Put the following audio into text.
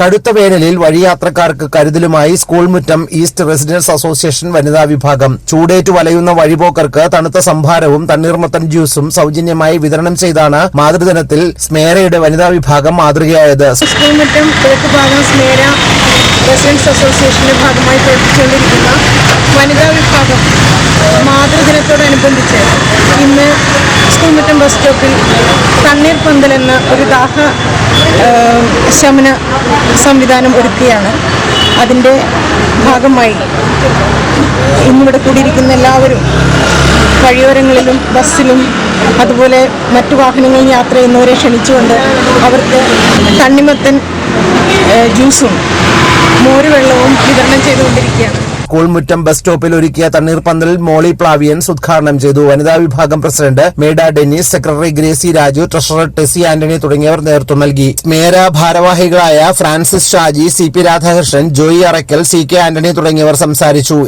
കടുത്ത വേനലിൽ വഴിയാത്രക്കാർക്ക് കരുതലുമായി സ്കൂൾ മുറ്റം ഈസ്റ്റ് റെസിഡൻസ് അസോസിയേഷൻ വനിതാ വിഭാഗം. ചൂടേറ്റു വലയുന്ന വഴിപോക്കർക്ക് തണുത്ത സംഭാരവും തണ്ണീർമത്തൻ ജ്യൂസും സൗജന്യമായി വിതരണം ചെയ്താണ് മാതൃദിനത്തിൽ സ്മേരയുടെ വനിതാ വിഭാഗം മാതൃകയായത്. സ്കൂൾ മുറ്റം കിഴക്ക് ഭാഗം സ്മേര റെസിഡൻസ് അസോസിയേഷന്റെ ഭാഗമായി പ്രവർത്തിച്ചുകൊണ്ടിരിക്കുന്ന വനിതാ വിഭാഗം മാതൃദിനത്തോടനുബന്ധിച്ച് ഇന്ന് സ്കൂൾ മുറ്റം ബസ് സ്റ്റോപ്പിൽ തണ്ണീർ പന്തൽ എന്ന ഒരു ദാഹ ശമന സംവിധാനം ഒരുക്കുകയാണ്. അതിന്റെ ഭാഗമായി ഇന്നിവിടെ കൂടിയിരിക്കുന്ന എല്ലാവരും വഴിയോരങ്ങളിലും ബസ്സിലും അതുപോലെ മറ്റു വാഹനങ്ങളിൽ യാത്ര ചെയ്യുന്നവരെ ക്ഷണിച്ചുകൊണ്ട് അവർക്ക് തണ്ണിമത്തൻ ജ്യൂസും മോരുവെള്ളവും വിതരണം ചെയ്തുകൊണ്ടിരിക്കുകയാണ്. സ്കൂൾ മുറ്റം ബസ് സ്റ്റോപ്പിൽ ഒരുക്കിയ തണ്ണീർപന്തൽ മോളി പ്ലാവിയൻസ് ഉദ്ഘാടനം ചെയ്തു. വനിതാ വിഭാഗം president Meda Dennis secretary Gracy Raju treasurer Tessy Antony തുടങ്ങിയവർ നേതൃത്വം നൽകി. സ്മേര ഭാരവാഹികളായ Francis Shaji C P Radhakrishnan Joy Arakkal C K Antony തുടങ്ങിയവർ സംസാരിച്ചു.